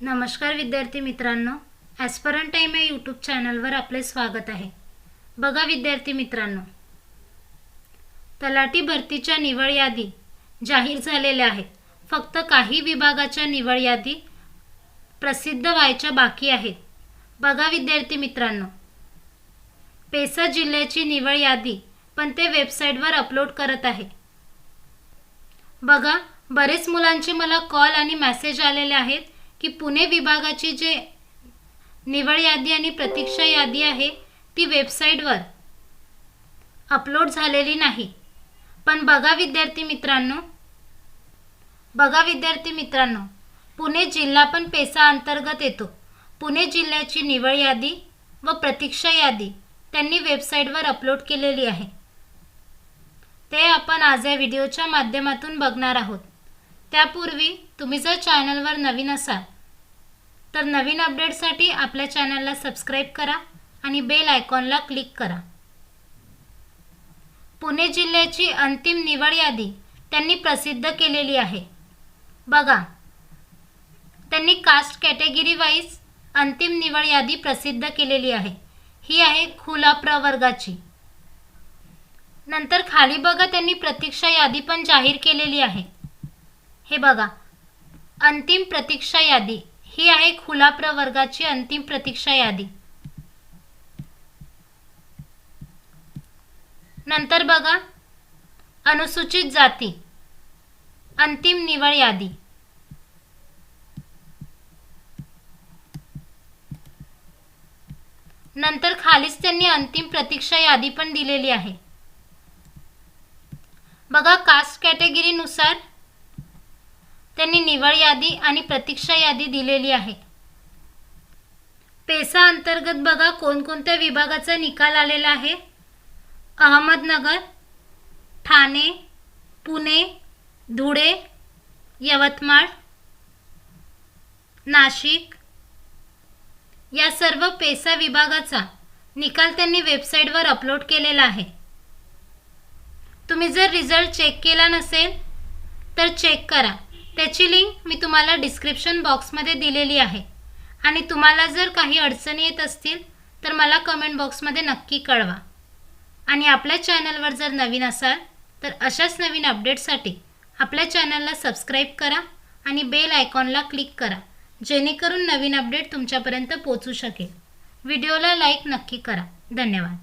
नमस्कार विद्यार्थी मित्रांनो ॲस्परन टाईम या यूट्यूब चॅनलवर आपले स्वागत आहे. बघा विद्यार्थी मित्रांनो तलाठी भरतीच्या निवड यादी जाहीर झालेल्या आहेत. फक्त काही विभागाच्या निवड यादी प्रसिद्ध व्हायच्या बाकी आहेत. बघा विद्यार्थी मित्रांनो पेसा जिल्ह्याची निवड यादी पण ते वेबसाईटवर अपलोड करत आहे. बघा बरेच मुलांचे मला कॉल आणि मॅसेज आलेले आहेत. की पुणे विभागाची जे निवड यादी आणि प्रतीक्षा यादी आहे ती वेबसाईटवर अपलोड झालेली नाही. पण बघा विद्यार्थी मित्रांनो बघा विद्यार्थी मित्रांनो पुणे जिल्हा पण पेसा अंतर्गत येतो. पुणे जिल्ह्याची निवड यादी व प्रतीक्षा यादी त्यांनी वेबसाईटवर अपलोड केलेली आहे. ते आपण आज या व्हिडिओच्या माध्यमातून बघणार आहोत. त्यापूर्वी तुम्ही जर चॅनलवर नवीन असाल तर नवीन अपडेटसाठी आपल्या चॅनलला सबस्क्राईब करा आणि बेल आयकॉनला क्लिक करा. पुणे जिल्ह्याची अंतिम निवड यादी त्यांनी प्रसिद्ध केलेली आहे. बघा त्यांनी कास्ट कॅटेगरी वाईज अंतिम निवड यादी प्रसिद्ध केलेली आहे. ही आहे खुला प्रवर्गाची नंतर खाली बघा त्यांनी प्रतीक्षा यादी पण जाहीर केलेली आहे. हे बघा. अंतिम प्रतीक्षा यादी. ही आहे खुला प्रवर्गाची अंतिम प्रतीक्षा यादी. नंतर बघा. अनुसूचित जाती. अंतिम निवड यादी. नंतर खालीच त्यांनी अंतिम प्रतीक्षा यादी पण दिलेली आहे. बघा कास्ट कॅटेगरीनुसार त्यांनी निवड यादी आणि प्रतीक्षा यादी दिलेली आहे. पेसा अंतर्गत बघा कोणकोणत्या विभागाचा निकाल आलेला आहे. अहमदनगर ठाणे पुणे धुळे यवतमाळ नाशिक. या सर्व पेसा विभागाचा निकाल त्यांनी वेबसाईटवर अपलोड केलेला आहे. तुम्ही जर रिझल्ट चेक केला नसेल तर चेक करा. त्याची लिंक मी तुम्हाला डिस्क्रिप्शन बॉक्समध्ये दिलेली आहे. आणि तुम्हाला जर काही अडचणी येत असतील तर मला कमेंट बॉक्समध्ये नक्की कळवा. आणि आपल्या चॅनलवर जर नवीन असाल तर अशाच नवीन अपडेटसाठी आपल्या चॅनलला सबस्क्राईब करा आणि बेल आयकॉनला क्लिक करा जेणेकरून नवीन अपडेट तुमच्यापर्यंत पोचू शकेल. व्हिडिओला लाईक नक्की करा. धन्यवाद.